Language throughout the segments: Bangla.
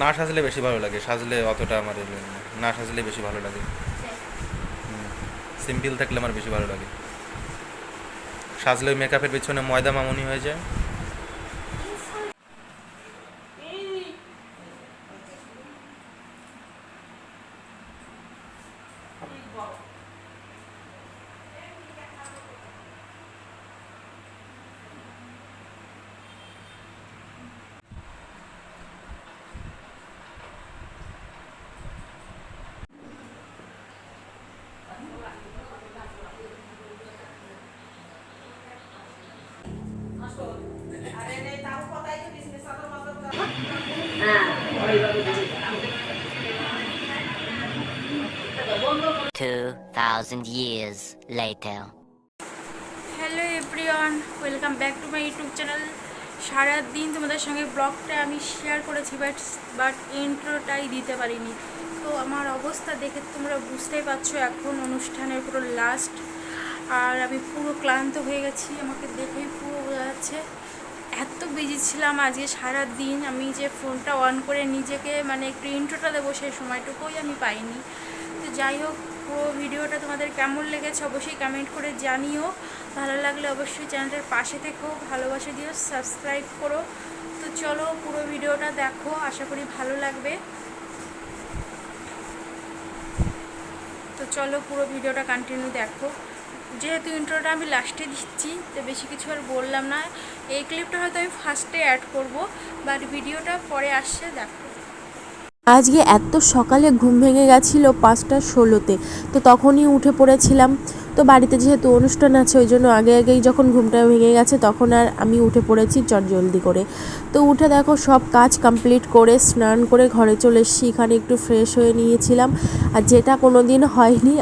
না সাজলে বেশি ভালো লাগে, সাজলে অতটা আমার না। সাজলে বেশি ভালো লাগে সিম্পল থাকলে আমার বেশি ভালো লাগে সাজলে মেকআপের পিছনে ময়দা মামনি হয়ে যায় thousand years later. Hello everyone welcome back to my YouTube channel সারাদিন তোমাদের সঙ্গে ব্লগটা আমি শেয়ার করেছি বাট বাট ইন্ট্রোটাই দিতে পারিনি। তো আমার অবস্থা দেখে তোমরা বুঝতেই পারছ, এখন অনুষ্ঠানের পুরো লাস্ট আর আমি পুরো ক্লান্ত হয়ে গেছি, আমাকে দেখেই পুরো বোঝা যাচ্ছে। এত বিজি ছিলাম আজকে সারা দিন আমি যে ফোনটা অন করে নিজেকে মানে একটু ইন্ট্রোটা দেবো সেই সময়টুকুই আমি পাইনি। তো যাই হোক পুরো ভিডিওটা তোমাদের কেমন লেগেছে অবশ্যই কমেন্ট করে জানিও। ভালো লাগলে অবশ্যই চ্যানেলটার পাশে থেকেও ভালোবাসা দিও সাবস্ক্রাইব করো। তো চলো পুরো ভিডিওটা দেখো, আশা করি ভালো লাগবে। তো চলো পুরো ভিডিওটা কন্টিনিউ দেখো। যেহেতু ইন্ট্রোটা আমি লাস্টে দিচ্ছি, তো বেশি কিছু আর বললাম না। এই ক্লিপটা হয়তো আমি ফার্স্টে অ্যাড করব বাট ভিডিওটা পরে আসছে, দেখো। আজকে এত সকালে ঘুম ভেঙে গেছিল পাঁচটা ষোলোতে, তো তখনই উঠে পড়েছিলাম। তো বাড়িতে যেহেতু অনুষ্ঠান আছে, ওই জন্য আগে আগেই যখন ঘুমটা ভেঙে গেছে তখন আর আমি উঠে পড়েছি চট জলদি করে। তো উঠে দেখো সব কাজ কমপ্লিট করে স্নান করে ঘরে চলে এসেছি, এখানে একটু ফ্রেশ হয়ে নিয়েছিলাম। আর যেটা কোনো দিন হয়নি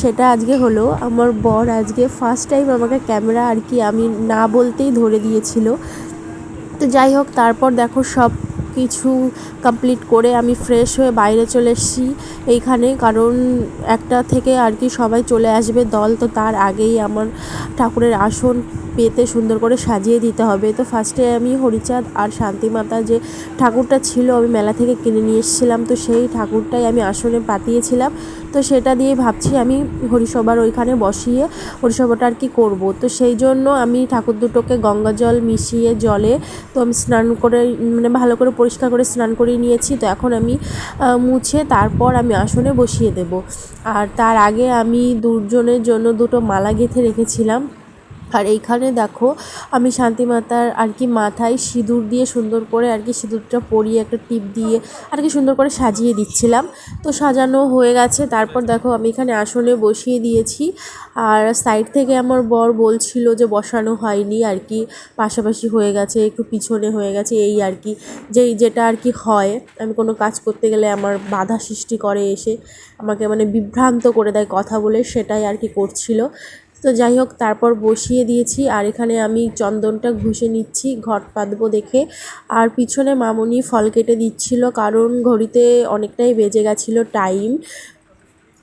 সেটা আজকে হলো আমার বর আজকে ফার্স্ট টাইম আমাকে ক্যামেরা আর কি আমি না বলতেই ধরে দিয়েছিল। তো যাই হোক, তারপর দেখো সব কিছু কমপ্লিট করে আমি ফ্রেশ হয়ে বাইরে চলে এসেছি এইখানে। কারণ একটা থেকে আর কি সবাই চলে আসবে, দল তো তার আগেই আমার ঠাকুরের আসন পেতে সুন্দর করে সাজিয়ে দিতে হবে। তো ফার্স্টে আমি হরিচাঁদ আর শান্তিমাতা যে ঠাকুরটা ছিল, আমি মেলা থেকে কিনে নিয়ে এসেছিলাম। তো সেই ঠাকুরটাই আমি আসনে পাতিয়েছিলাম। তো সেটা দিয়ে ভাবছি আমি হরিসভার ওইখানে বসিয়ে হরিসভাটা আর কি করব। তো সেই জন্য আমি ঠাকুর দুটোকে গঙ্গা জল মিশিয়ে জলে তো আমি স্নান করে মানে ভালো করে পরিষ্কার করে স্নান করিয়ে নিয়েছি। তো এখন আমি মুছে তারপর আমি আসনে বসিয়ে দেব। আর তার আগে আমি দুজনের জন্য দুটো মালা গেঁথে রেখেছিলাম। আর এইখানে দেখো, আমি শান্তিমাতার আর কি মাথায় সিঁদুর দিয়ে সুন্দর করে আর কি সিঁদুরটা পরিয়ে একটা টিপ দিয়ে আর কি সুন্দর করে সাজিয়ে দিচ্ছিলাম। তো সাজানো হয়ে গেছে। তারপর দেখো, আমি এখানে আসনে বসিয়ে দিয়েছি। আর সাইড থেকে আমার বর বলছিল যে বসানো হয়নি আর কি, পাশাপাশি হয়ে গেছে, একটু পিছনে হয়ে গেছে, এই আর কি। যেই যেটা আর কি হয়, আমি কোনো কাজ করতে গেলে আমার বাধা সৃষ্টি করে এসে আমাকে মানে বিভ্রান্ত করে দেয় কথা বলে, সেটাই আর কি করছিল। তো যাই হোক, তারপর বসিয়ে দিয়েছি আর এখানে আমি চন্দনটা ঘষে নিচ্ছি, ঘট পাতবো দেখে। আর পিছনে মামনি ফল কেটে দিচ্ছিল কারণ ঘড়িতে অনেকটাই বেজে গেছিল টাইম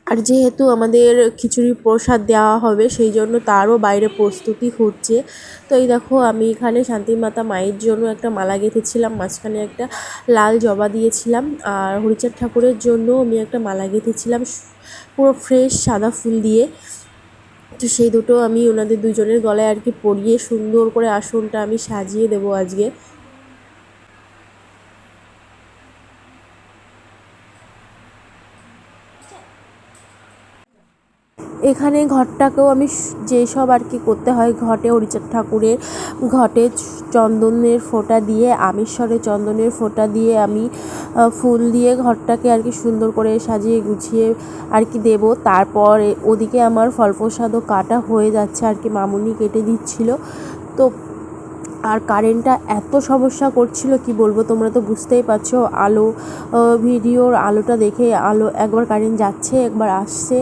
আর যেহেতু আমাদের খিচুড়ি প্রসাদ দেওয়া হবে, সেই জন্য তারও বাইরে প্রস্তুতি হচ্ছে। তো এই দেখো, আমি এখানে শান্তিমাতা মায়ের জন্য একটা মালা গেঁথেছিলাম, মাঝখানে একটা লাল জবা দিয়েছিলাম। আর হরিচাঁদ ঠাকুরের জন্য আমি একটা মালা গেঁথেছিলাম, পুরো ফ্রেশ সাদা ফুল দিয়ে। তো সেই দুটো আমি ওনাদের দুজনের গলায় আর কি পরিয়ে সুন্দর করে আসনটা আমি সাজিয়ে দেবো আজকে। এখানে ঘরটাকেও আমি যেসব আর কি করতে হয়, ঘটে হরিচাঁদ ঠাকুরের, ঘটে চন্দনের ফোঁটা দিয়ে আমিশ্বরে চন্দনের ফোঁটা দিয়ে আমি ফুল দিয়ে ঘরটাকে আর কি সুন্দর করে সাজিয়ে গুছিয়ে আর কি দেব। তারপর ওদিকে আমার ফল প্রসাদও কাটা হয়ে যাচ্ছে, আর কি মামুনি কেটে দিচ্ছিল। তো আর কারেন্টটা এত সমস্যা করছিল, কি বলব তোমরা তো বুঝতেই পারছ, আলো ভিডিওর আলোটা দেখে আলো একবার কারেন্ট যাচ্ছে, একবার আসছে।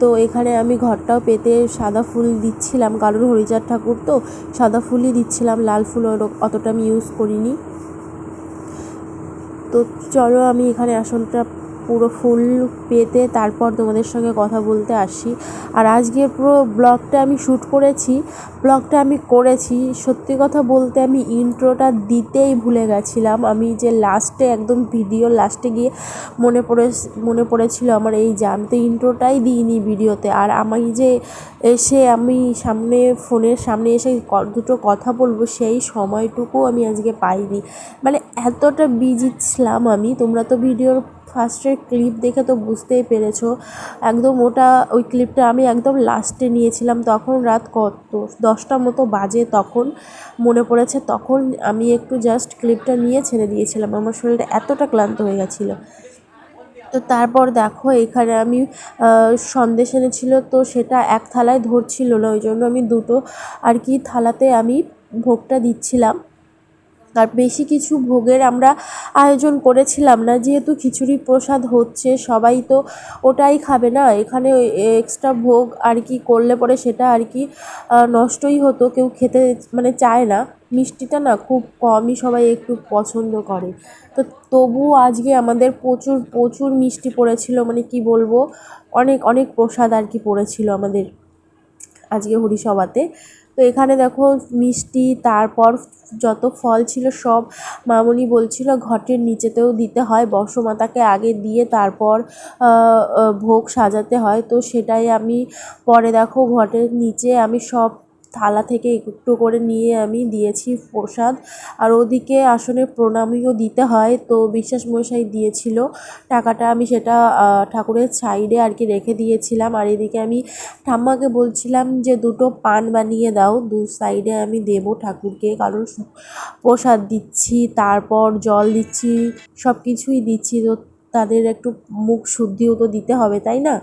তো এখানে আমি ঘরটাও পেতে সাদা ফুল দিচ্ছিলাম, কারণ হরিচার ঠাকুর তো সাদা ফুলই দিচ্ছিলাম, লাল ফুল অতটা আমি ইউজ করিনি। তো চলো আমি এখানে আসনটা পুরো ফুল পেতে তারপর তোমাদের সঙ্গে কথা বলতে আসি। আর আজকে পুরো ব্লগটা আমি শ্যুট করেছি, ব্লগটা আমি করেছি। সত্যি কথা বলতে আমি ইন্ট্রোটা দিতেই ভুলে গেছিলাম। আমি যে লাস্টে একদম ভিডিও লাস্টে গিয়ে মনে পড়ে মনে পড়েছিল আমার এই যে আমি তো ইন্ট্রোটাই দিইনি ভিডিওতে আর আমি যে এসে আমি সামনে ফোনের সামনে এসে দুটো কথা বলব সেই সময়টুকু আমি আজকে পাইনি। মানে এতটা বিজি ছিলাম আমি, তোমরা তো ভিডিওর ফার্স্টের ক্লিপ দেখে তো বুঝতেই পেরেছ। একদম ওটা, ওই ক্লিপটা আমি একদম লাস্টে নিয়েছিলাম। তখন রাত কত? দশটা মতো বাজে তখন, মনে পড়েছে। তখন আমি একটু জাস্ট ক্লিপটা নিয়ে ছেড়ে দিয়েছিলাম। আমার শরীরটা এতটা ক্লান্ত হয়ে গেছিল। তো তারপর দেখো, এখানে আমি সন্দেশ এনেছিল। তো সেটা এক থালায় ধরছিল না। ওই জন্য আমি দুটো আর কি থালাতে আমি ভোগটা দিচ্ছিলাম। আর বেশি কিছু ভোগের আমরা আয়োজন করেছিলাম না, যেহেতু খিচুড়ি প্রসাদ হচ্ছে, সবাই তো ওটাই খাবে না। এখানে এক্সট্রা ভোগ আর কি করলে পরে সেটা আর কি নষ্টই হতো, কেউ খেতে মানে চায় না। মিষ্টিটা না খুব কমই সবাই একটু পছন্দ করে। তো তবুও আজকে আমাদের প্রচুর প্রচুর মিষ্টি পড়েছিল মানে কি বলব, অনেক অনেক প্রসাদ আর কি পড়েছিল আমাদের আজকে হরিসভাতে। তো এখানে দেখো মিষ্টি, তারপর যত ফল ছিল সব মামনি বলছিল ঘটের নিচেতেও দিতে হয়, বর্ষমাতাকে আগে দিয়ে তারপর ভোগ সাজাতে হয়। তো সেটাই আমি পরে দেখো ঘটের নিচে আমি সব থালা থেকে একটু করে নিয়ে আমি দিয়েছি প্রসাদ। আর ওদিকে আসনে প্রণামীও দিতে হয়, তো বিশ্বাস মশাই দিয়েছিল। টাকাটা আমি সেটা ঠাকুরের সাইডে আর কি রেখে দিয়েছিলাম। আর এদিকে আমি ঠাম্মাকে বলছিলাম যে, দুটো পান বানিয়ে দাও, দু সাইডে আমি দেবো ঠাকুরকে। কারণ প্রসাদ দিচ্ছি, তারপর জল দিচ্ছি সব কিছুই দিচ্ছি। তো তাদের একটু মুখ শুদ্ধিও তো দিতে হবে, তাই না?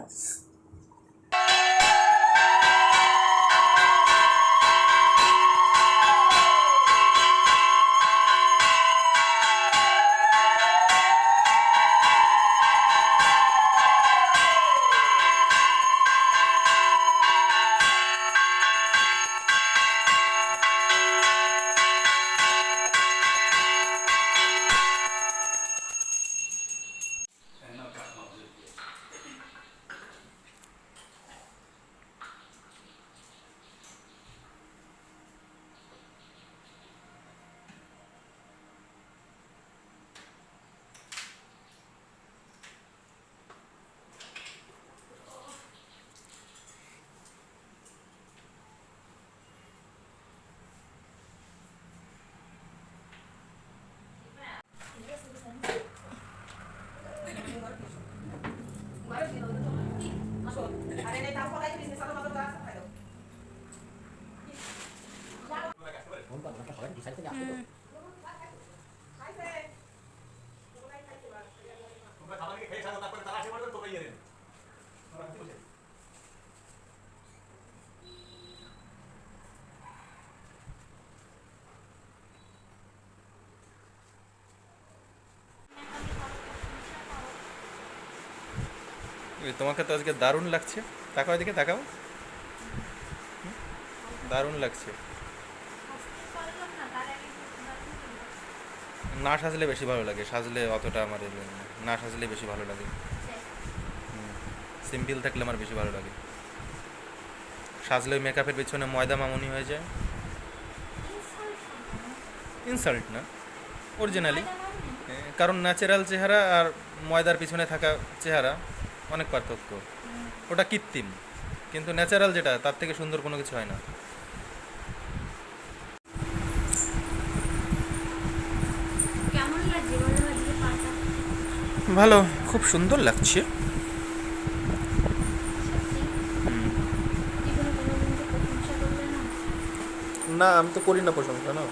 তোমাকে তো আজকে দারুণ লাগছে। তাকাও এদিকে তাকাও। দারুণ লাগছে। না সাজলে বেশি ভালো লাগে সাজলে অতটা আমার না। না সাজলে বেশি ভালো লাগে। সিম্পল থাকলে আমার বেশি ভালো লাগে। সাজলে মেকআপের পিছনে ময়দা মামুনি হয়ে যায়। ইনসাল্ট না? অরিজিনালি কারণ ন্যাচারাল চেহারা আর ময়দার পিছনে থাকা চেহারা। অনেক পার্থক্য। ওটা কৃত্রিম কিন্তু ন্যাচারাল যেটা তার থেকে সুন্দর কোনো কিছু হয় না। ভালো খুব সুন্দর লাগছে। না? আমি তো করি না প্রশংসা না।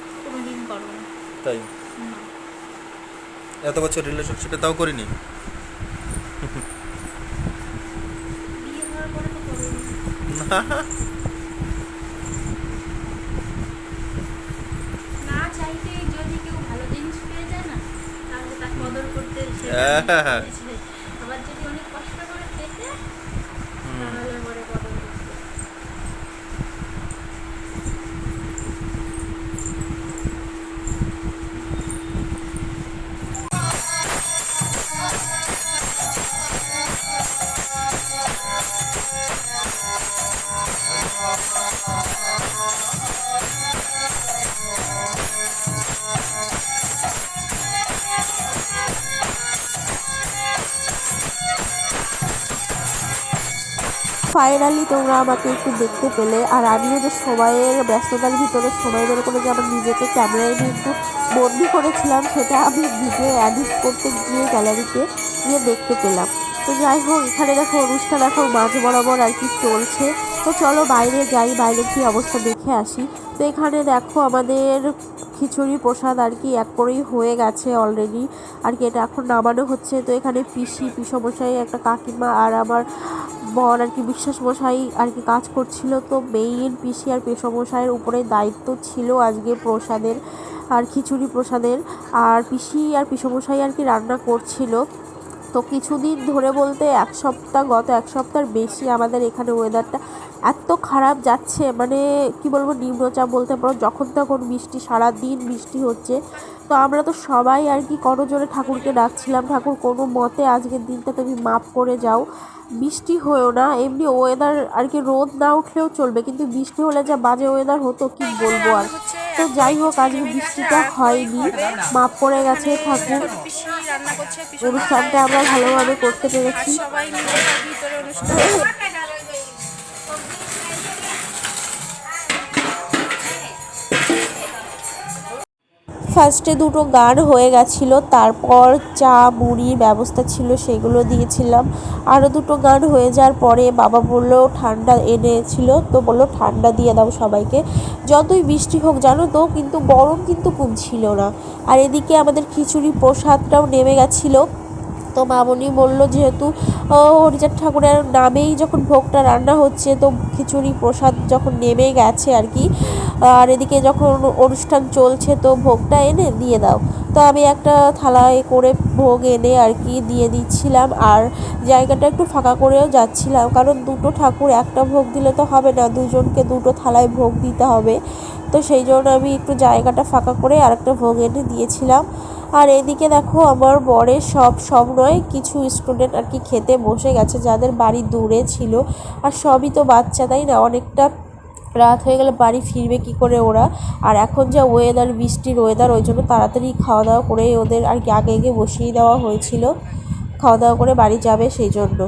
তাই। এত বছর রিলেশনশিপে তাও করিনি বিয়ে হওয়ার পরে তো করব না চাইতে যদি কেউ ভালো জিনিস পেয়ে যায় না তাহলে তাকে কদর করতে ফাইনালি তোমরা আমাকে একটু দেখতে পেলে। আর আমিও যে সময়ের ব্যস্ততার ভিতরে সময় বের করে যে আমার নিজেকে ক্যামেরায় নিয়ে একটু বন্দি করেছিলাম, সেটা আমি ভিডিও এডিট করতে গিয়ে গ্যালারিতে গিয়ে দেখতে পেলাম। তো যাই হোক, এখানে দেখো অনুষ্ঠান এখন মাঝ বরাবর আর কি চলছে। তো চলো বাইরে যাই, বাইরে কি অবস্থা দেখে আসি। তো এখানে দেখো আমাদের খিচুড়ি প্রসাদ আর কি এক করেই হয়ে গেছে অলরেডি আর কি এটা এখন নামানো হচ্ছে। তো এখানে পিসি, পিসমশাই, একটা কাকিমা আর আমার বর আর কি বিশ্বাস মশাই আর কি কাজ করছিল, তো মেইন পিসি আর পেশমশাইয়ের উপরে দায়িত্ব ছিল আজকে প্রসাদের আর খিচুড়ি প্রসাদের। আর পিসি আর পিসমশাই আর কি রান্না করছিল। তো কিছুদিন ধরে বলতে এক সপ্তাহ, গত এক সপ্তাহের বেশি আমাদের এখানে ওয়েদারটা এত খারাপ যাচ্ছে মানে কি বলব, নিম্নচাপ বলতে পারো, যখন তখন বৃষ্টি সারা দিন বৃষ্টি হচ্ছে। তো আমরা তো সবাই আর কি করজোরে ঠাকুরকে ডাকছিলাম? ঠাকুর কোনো মতে আজকের দিনটা তুমি মাফ করে যাও। বৃষ্টি হয়েও না, এমনি ওয়েদার আর কি রোদ না উঠলেও চলবে, কিন্তু বৃষ্টি হলে যা বাজে ওয়েদার হতো, কি বলব আর? তো যাই হোক, আজকে বৃষ্টিটা হয়নি মাপ পড়ে গেছে ঠাকুর। অনুষ্ঠানটা আমরা ভালোভাবে করতে পেরেছি। ফার্স্টে দুটো গান হয়ে গেছিল, তারপর চা মুড়ির ব্যবস্থা ছিল সেগুলো দিয়েছিলাম। আরও দুটো গান হয়ে যাওয়ার পরে বাবা বলল, ঠান্ডা এনেছিল। তো বলল, ঠান্ডা দিয়ে দাও সবাইকে। যতই বৃষ্টি হোক, জানো তো, কিন্তু গরম কিন্তু কমছিল না। আর এদিকে আমাদের খিচুড়ি প্রসাদটাও নেমে গেছিল। তো মামনি বলল, যেহেতু হরিচাঁদ ঠাকুরের নামেই যখন ভোগটা রান্না হচ্ছে, তো খিচুড়ি প্রসাদ যখন নেমে গেছে আর কি, আর এদিকে যখন অনুষ্ঠান চলছে, তো ভোগটা এনে দিয়ে দাও। তো আমি একটা থালায় করে ভোগ এনে আর কি দিয়ে দিচ্ছিলাম, আর জায়গাটা একটু ফাঁকা করেও যাচ্ছিলাম, কারণ দুটো ঠাকুর একটা ভোগ দিলে তো হবে না, দুজনকে দুটো থালায় ভোগ দিতে হবে। তো সেই জন্য আমি একটু জায়গাটা ফাঁকা করে আরেকটা ভোগ এনে দিয়েছিলাম। আর এদিকে দেখো আমার বরের সব নয় কিছু স্টুডেন্ট আর কি খেতে বসে গেছে, যাদের বাড়ি দূরে ছিল। আর সবই তো বাচ্চা, তাই না? অনেকটা রাত হয়ে গেলে বাড়ি ফিরবে কি করে ওরা? আর এখন যা ওয়েদার বৃষ্টির ওয়েদার ওই জন্য তাড়াতাড়ি খাওয়া দাওয়া করে ওদের আর কি আগে আগে বসিয়ে দেওয়া হয়েছিল। খাওয়া দাওয়া করে বাড়ি যাবে সেই জন্য।